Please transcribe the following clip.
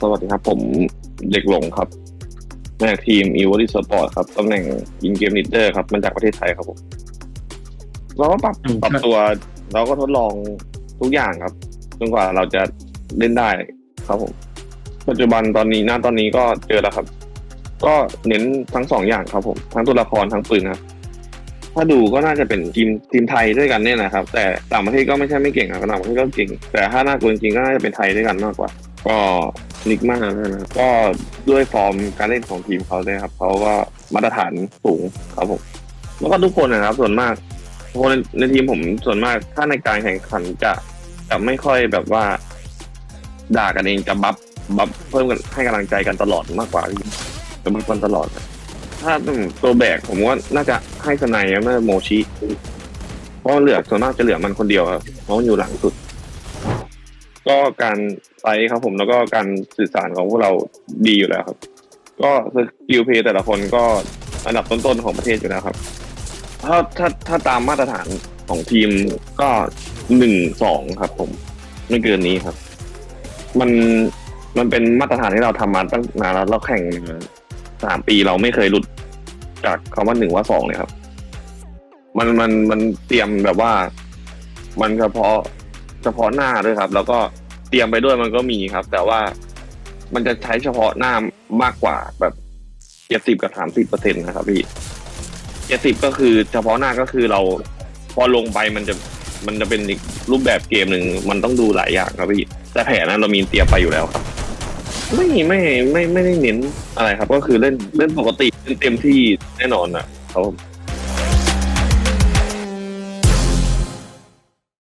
สวัสดีครับ ผมเด็กหลงครับมาจากทีมอีวอ y สปอร์ตครับตำแหน่งยิงเกมลิดเดอร์ครับมาจากประเทศไทยครับผมเราก็ปรับอืมปรับตัวเราก็ทดลองทุกอย่างครับจนกว่าเราจะเล่นได้ครับผม ปัจจุบันตอนนี้หน้าตอนนี้ก็เจอแล้วครับ ก็เน้นทั้งสองอย่างครับผม ทั้งตัวละครทั้งปืนครับ ถ้าดูก็น่าจะเป็นทีมทีมไทยด้วยกันเนี่ยนะครับ แต่ต่างประเทศก็ไม่ใช่ไม่เก่งครับต่างประเทศก็เก่ง แต่ถ้าน่ากลัวจริงก็น่าจะเป็นไทยด้วยกันมากกว่า ก็นิกมากนะครับก็ด้วยฟอร์มการเล่นของทีมเขาเนี่ยครับเขาก็มาตรฐานสูงครับผมแล้วก็ทุกคนนะครับ ส่วนมากทุกคนในในทีมผมส่วนมากถ้าในการแข่งขันจะจะไม่ค่อยแบบว่า ด่ากันเองจะบัฟบัฟเพิ่มกันให้กำลังใจกันตลอดมากกว่าจะบัฟกันตลอด ถ้าตัวแบกผมว่าน่าจะให้สไนด์ไม่โมชิเพราะเหลือส่วนมากจะเหลือมันคนเดียวครับเพราะมันอยู่หลังสุด ก็การไฟท์ครับผมแล้วก็การสื่อสารของพวกเราดีอยู่แล้วครับ ก็สกิลเพย์แต่ละคนก็อันดับต้นๆของประเทศอยู่แล้วครับ ถ้าถ้าถ้าตามมาตรฐานของทีมก็หนึ่งสองครับ ผม ไม่เกินนี้ครับ มันมันเป็นมาตรฐานที่เราทำมาตั้งนานแล้วเราแข่ง สามปีเราไม่เคยหลุดจากคำว่าหนึ่งว่าสองเลยครับ มันมันมันเตรียมแบบว่า มันเฉพาะเฉพาะหน้าด้วยครับ แล้วก็เตรียมไปด้วยมันก็มีครับ แต่ว่ามันจะใช้เฉพาะหน้ามากกว่าแบบเจ็ดสิบกับสามสิบเปอร์เซ็นต์นะครับพี่เจ็ดสิบก็คือเฉพาะหน้าก็คือเราพอลงไปมันจะมันจะเป็นอีกรูปแบบเกมหนึ่งมันต้องดูหลายอย่างครับพี่แต่แผนนั้นเรามีเตรียมไปอยู่แล้วครับ ไม่ไม่ไม่ไม่ได้เน้นอะไรครับ ก็คือเล่นเล่นปกติเล่นเต็มที่แน่นอนอะครับ